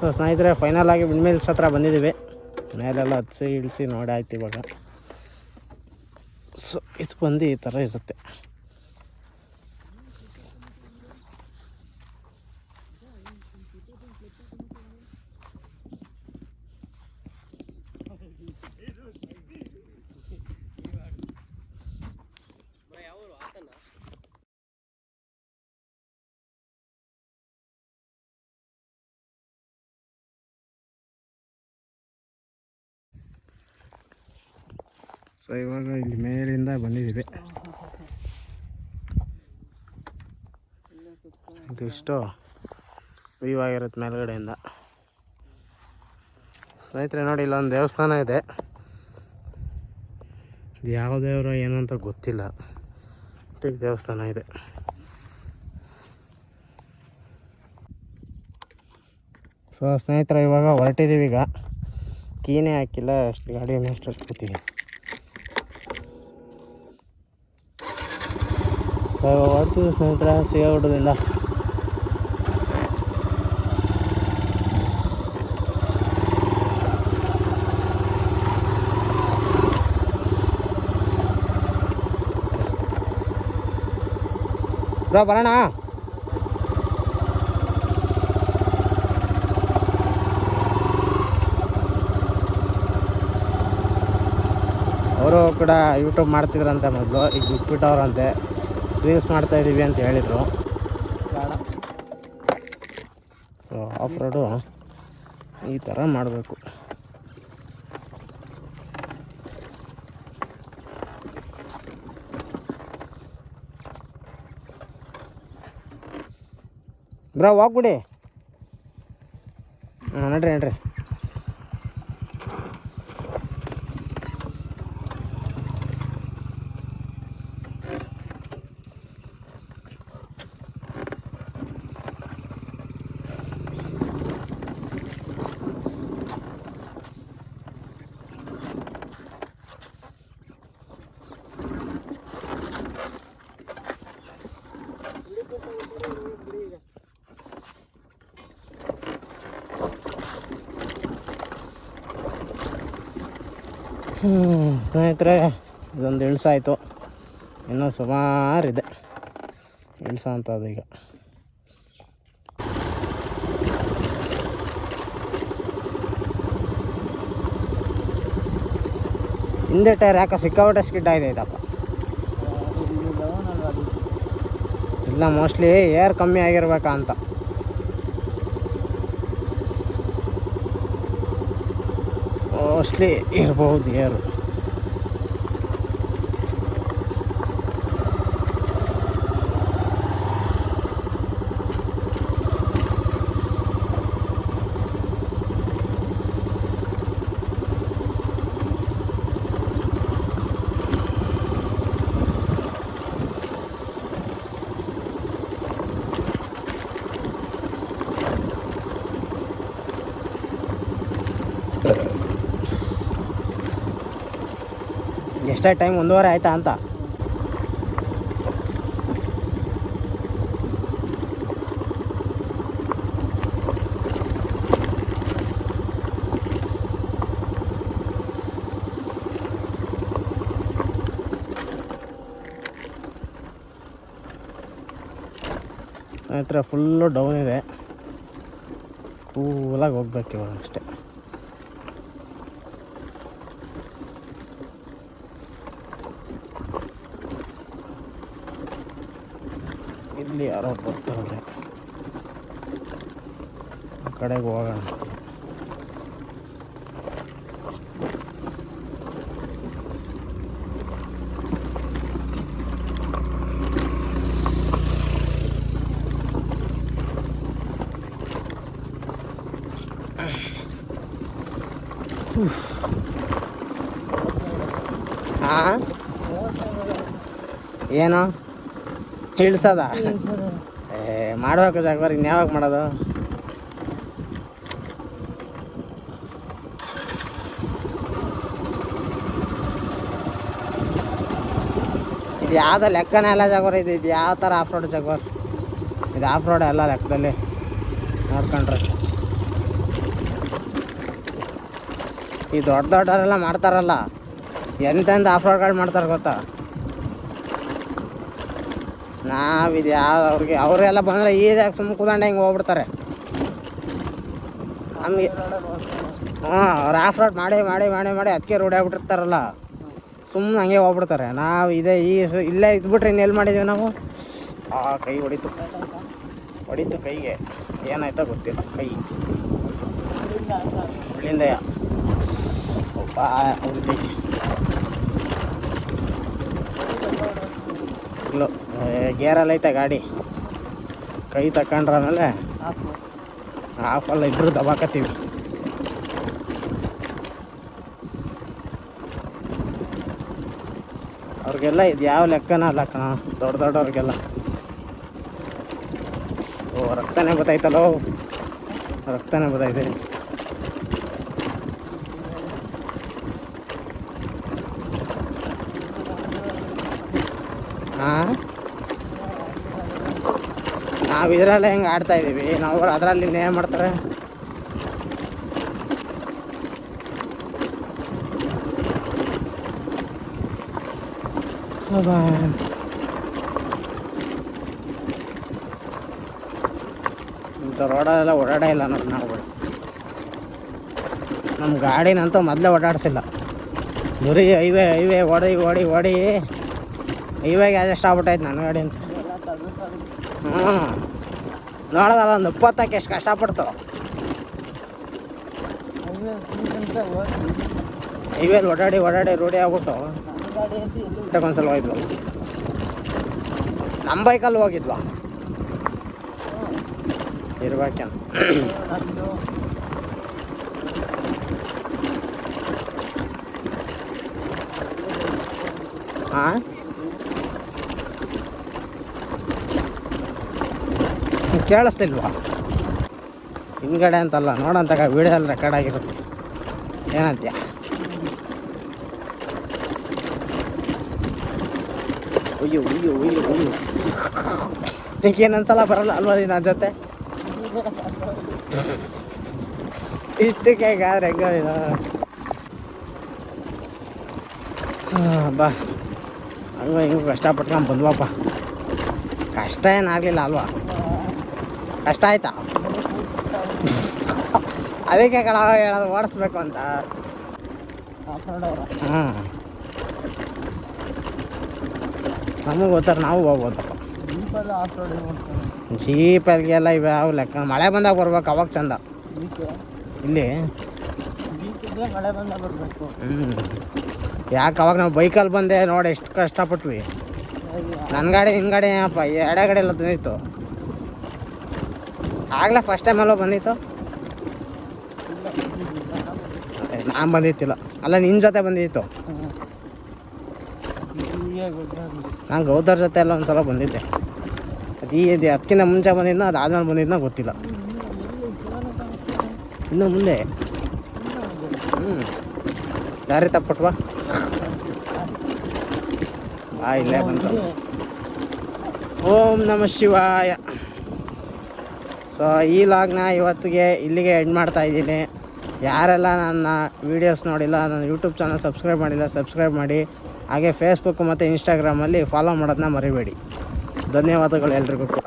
So ಸ್ನೇಹಿತರೆ final ಆಗಿ ವಿಂಡ್ಮಿಲ್ಸ್ ಹತ್ರ ಬಂದಿದ್ದೀವಿ. ಮೇಲೆಲ್ಲ ಹತ್ಸಿ, ಇಳಿಸಿ ಆಯ್ತು ಇವಾಗ. ಸೊ ಇದು ಬಂದು ಈ ಥರ ಇರುತ್ತೆ. ಸೊ ಇವಾಗ ಇಲ್ಲಿ ಮೇಲಿಂದ ಬಂದಿದ್ದೀವಿ. ಇದಿಷ್ಟು ವ್ಯೂ ಆಗಿರುತ್ತೆ ಮೇಲ್ಗಡೆಯಿಂದ. ಸ್ನೇಹಿತರೆ, ನೋಡಿ, ಇಲ್ಲೊಂದು ದೇವಸ್ಥಾನ ಇದೆ. ಇದು ಯಾವ ದೇವರು, ಏನು ಅಂತ ಗೊತ್ತಿಲ್ಲ. ಒಟ್ಟಿಗೆ ದೇವಸ್ಥಾನ ಇದೆ. ಸೊ ಸ್ನೇಹಿತರೆ, ಇವಾಗ ಹೊರಟಿದ್ದೀವಿ ಈಗ. ಕೀನೇ ಹಾಕಿಲ್ಲ, ಅಷ್ಟು ಗಾಡಿ ಅಷ್ಟು ಕೂತೀವಿ ಸೊ ಸ್ನೇಹಿತರ ಸಿಗೋಗುಡ್ಡದಿಂದ ಬ್ರೋ ಬರೋಣ? ಅವರು ಕೂಡ ಯೂಟ್ಯೂಬ್ ಮಾಡ್ತಿದ್ರಂತೆ ಮೊದಲು ಈಗ ಬಿಟ್ಬಿಟ್ಟವ್ರಂತೆ. ರೀಲ್ಸ್ ಮಾಡ್ತಾ ಇದ್ದೀವಿ ಅಂತ ಹೇಳಿದರು. ಸೊ ಆಫ್ ರೋಡು ಈ ಥರ ಮಾಡಬೇಕು. ಬ್ರೋ ಹೋಗ್ಬಿಡಿ ಹಾಂ ನಡ್ರಿ ನಡ್ರಿ. ಸ್ನೇಹಿತರೆ, ಇದೊಂದು ಇಳಿಸಾಯಿತು. ಇನ್ನೂ ಸುಮಾರಿದೆ. ಅಂತ ಅದು ಈಗ. ಹಿಂದೆ ಟೈರ್ ಯಾಕೆ ಸಿಕ್ಕಾಪಟ್ಟೆ ಸ್ಕಿಡ್ ಆಗಿದೆ ಇದಪ್ಪ. ಇಲ್ಲ ಮೋಸ್ಟ್ಲಿ ಏರ್ ಕಮ್ಮಿ ಆಗಿರ್ಬೇಕಾ ಅಂತ. ಮೋಸ್ಟ್ಲಿ ಇರ್ಬೋದು ಏರು ಎಷ್ಟೇ ಟೈಮ್ ಒಂದೂವರೆ ಆಯ್ತಾ ಅಂತ. ಹತ್ರ ಫುಲ್ಲು ಡೌನ್ ಇದೆ. ಕೂಲಾಗಿ ಹೋಗ್ಬೇಕು ಇವಾಗ ಅಷ್ಟೇ. ಇಲ್ಲಿ ಯಾರೋ ಬರ್ತಾರೆ ಕಡೆಗೆ ಹೋಗೋಣ. ಏನು? ಇಳ್ಸದ ಏ ಮಾಡ್ಬೇಕು ಇನ್ ಇನ್ಯಾವಾಗ ಮಾಡೋದು? ಇದು ಯಾವ್ದು ಲೆಕ್ಕನೇ ಎಲ್ಲ ಜಾಗವಾರ ಇದು ಇದು ಯಾವ ಥರ ಆಫ್ ರೋಡ್ ಜಾಗವಾರ? ಇದು ಆಫ್ ರೋಡ್ ಎಲ್ಲ ಲೆಕ್ಕದಲ್ಲಿ. ನೋಡ್ಕೊಂಡ್ರೆ. ಈ ದೊಡ್ಡ ದೊಡ್ಡವರೆಲ್ಲ ಮಾಡ್ತಾರಲ್ಲ. ಎಂತೆಂಥ ಆಫ್ ರೋಡ್ಗಳು ಮಾಡ್ತಾರೆ ಗೊತ್ತಾ? ನಾವಿದು ಯಾವ ಅವ್ರಿಗೆ ಅವರೆಲ್ಲ ಬಂದರೆ ಈಜಾಗಿ ಸುಮ್ಮನೆ ಕೂತ್ಕೊಂಡು ಹಿಂಗೆ ಹೋಗ್ಬಿಡ್ತಾರೆ. ನಮಗೆ ಹಾಂ, ಅವ್ರು ಆಫ್ ರೋಡ್ ಮಾಡಿ ಮಾಡಿ ಮಾಡಿ ಮಾಡಿ ಅದಕ್ಕೆ ರೋಡ್ ಆಗ್ಬಿಟ್ಟಿರ್ತಾರಲ್ಲ. ಸುಮ್ಮನೆ ಹಂಗೆ ಹೋಗ್ಬಿಡ್ತಾರೆ. ನಾವು ಇದೇ ಈ ಇಲ್ಲೇ ಇದ್ಬಿಟ್ರೆ ಇನ್ನೆಲ್ಲಿ ಮಾಡಿದ್ದೀವಿ ನಾವು? ಆ, ಕೈ ಹೊಡಿತು. ಹೊಡಿತು ಕೈಗೆ. ಏನಾಯ್ತೋ ಗೊತ್ತಿಲ್ಲ, ಕೈ. ಇಲ್ಲಿಂದ ಒಬ್ಬ ಗೇರಲ್ಲಿ ಐತೆ ಗಾಡಿ. ಕೈ ತಕೊಂಡ್ರ ಆಮೇಲೆ ಆಫಲ್ಲ ಇಬ್ಬರು ದಬಾಕತ್ತೀವಿ. ಅವ್ರಿಗೆಲ್ಲ ಇದು ಯಾವ ಲೆಕ್ಕನ ಅಲ್ಲ ಕಣ ದೊಡ್ಡ ದೊಡ್ಡವ್ರಿಗೆಲ್ಲ. ಓ ರಕ್ತನೇ ಗೊತ್ತಾಯ್ತಲ್ಲೋ? ರಕ್ತನೇ ಗೊತ್ತಾಯ್ತು. ಹಾಂ ನಾವು ಇದರಲ್ಲೇ ಹೆಂಗೆ ಆಡ್ತಾ ಇದ್ದೀವಿ ನಾವು ಅದರಲ್ಲಿ ಏನು ಮಾಡ್ತಾರೆ. ಇಂಥ ರೋಡಲ್ಲೆಲ್ಲ ಓಡಾಡೇ ಇಲ್ಲ ನೋಡಿ ನಾವುಗಳು. ನಮ್ಮ ಗಾಡಿನಂತೂ ಮೊದಲೇ ಓಡಾಡಿಸಿಲ್ಲ. ಬರೀ ಹೈವೇ ಹೈವೇ ಓಡಿ ಓಡಿ ಓಡಿ. ಹೈವೇಗೆ ಅಡ್ಜಸ್ಟ್ ಆಗ್ಬಿಟ್ಟೈತೆ ನನ್ನ ಗಾಡಿ ಅಂತ. ಹ್ಞೂ ನೋಡೋದಲ್ಲ, ಒಂದು ಇಪ್ಪತ್ತಕ್ಕೆ ಎಷ್ಟು ಕಷ್ಟಪಡ್ತು. ಇವೇನು ಓಡಾಡಿ ಓಡಾಡಿ, ರೂಢಿ ಆಗ್ಬಿಟ್ಟು. ಒಂದ್ಸಲ ಹೋಗಿದ್ವು. ನಮ್ಮ ಬೈಕಲ್ಲಿ ಹೋಗಿದ್ವಾ? ಇರ್ಬೇಕೇನು. ಹಾಂ ಕೇಳಿಸ್ತಿಲ್ವಾ? ಹಿಂದ್ಗಡೆ ಅಂತಲ್ಲ ನೋಡಂತಾಗ ಎಲ್ಲ ರೆಕಾರ್ಡ್ ಆಗಿರುತ್ತೆ. ಏನಂತ್ಯ? ಅಯ್ಯೋ ಅಯ್ಯೋ ಅಯ್ಯೋ ಅಯ್ಯೋ ಸಲ ಬರಲ್ಲ ಅಲ್ವಾ ನೀನು ನನ್ನ ಜೊತೆ? ಇಷ್ಟಕ್ಕೆ ಹೇಗಾದ್ರೆ ಹೆಂಗ ಬಾ. ಹಂಗ ಹಿಂಗೆ ಕಷ್ಟಪಟ್ಕೊಂಡು ಬಂದ್ವಪ್ಪ. ಕಷ್ಟ ಏನಾಗಲಿಲ್ಲ ಅಲ್ವಾ? ಕಷ್ಟ ಆಯ್ತಾ? ಅದಕ್ಕೆ ಕಣ, ಹೇಳೋದು ಓಡಿಸ್ಬೇಕು ಅಂತ. ನಮಗೆ ಗೊತ್ತಾರೆ, ನಾವು ಹೋಗ್ಬೋದಪ್ಪ. ಇವೆ ಅವು ಲೆಕ್ಕ? ಮಳೆ ಬಂದಾಗ ಬರ್ಬೇಕು, ಅವಾಗ ಚಂದ. ಇಲ್ಲಿ? ಹ್ಞೂ ಯಾಕೆ ಅವಾಗ ನಾವು ಬೈಕಲ್ಲಿ ಬಂದೆ ನೋಡಿ, ಎಷ್ಟು ಕಷ್ಟಪಟ್ವಿ. ನನ್ನ ಗಾಡಿ ನಿನ್ನ ಗಾಡಿ ಏನಪ್ಪ ಎರಡೇ ಗಾಡಿ ಎಲ್ಲ ತಂದಿತ್ತು. ಆಗಲೇ ಫಸ್ಟ್ ಟೈಮ್ ಅಲ್ಲೋ ಬಂದಿತ್ತು. ನಾನು ಬಂದಿತ್ತಿಲ್ಲ ಅಲ್ಲ ನಿನ್ನ ಜೊತೆ ಬಂದಿತ್ತು. ನಾನು ಗೌದರ್ ಜೊತೆ ಎಲ್ಲ ಒಂದು ಸಲ ಬಂದಿದ್ದೆ. ಅದು ಈ ಅದಕ್ಕಿಂತ ಮುಂಚೆ ಬಂದಿದ್ನ, ಅದು ಆದ್ಮೇಲೆ ಬಂದಿದ್ನ ಗೊತ್ತಿಲ್ಲ. ಇನ್ನು ಮುಂದೆ. ಹ್ಞೂ ದಾರಿ ತಪ್ಪಟ್ವಾ. ಆ ಇಲ್ಲೇ ಬಂತು ಓಂ ನಮ ಶಿವಾಯ. ಸೊ ಈ ಲಾಗ್ನ ಇವತ್ತಿಗೆ ಇಲ್ಲಿಗೆ ಎಂಡ್ ಮಾಡ್ತಾ ಇದ್ದೀನಿ. ಯಾರೆಲ್ಲ ನನ್ನ ವೀಡಿಯೋಸ್ ನೋಡಿಲ್ಲ, ನನ್ನ ಯೂಟ್ಯೂಬ್ ಚಾನಲ್ ಸಬ್ಸ್ಕ್ರೈಬ್ ಮಾಡಿಲ್ಲ ಸಬ್ಸ್ಕ್ರೈಬ್ ಮಾಡಿ. ಹಾಗೆ ಫೇಸ್ಬುಕ್ ಮತ್ತು ಇನ್ಸ್ಟಾಗ್ರಾಮಲ್ಲಿ ಫಾಲೋ ಮಾಡೋದನ್ನ ಮರಿಬೇಡಿ. ಧನ್ಯವಾದಗಳು ಎಲ್ರಿಗೂ ಕೂಡ.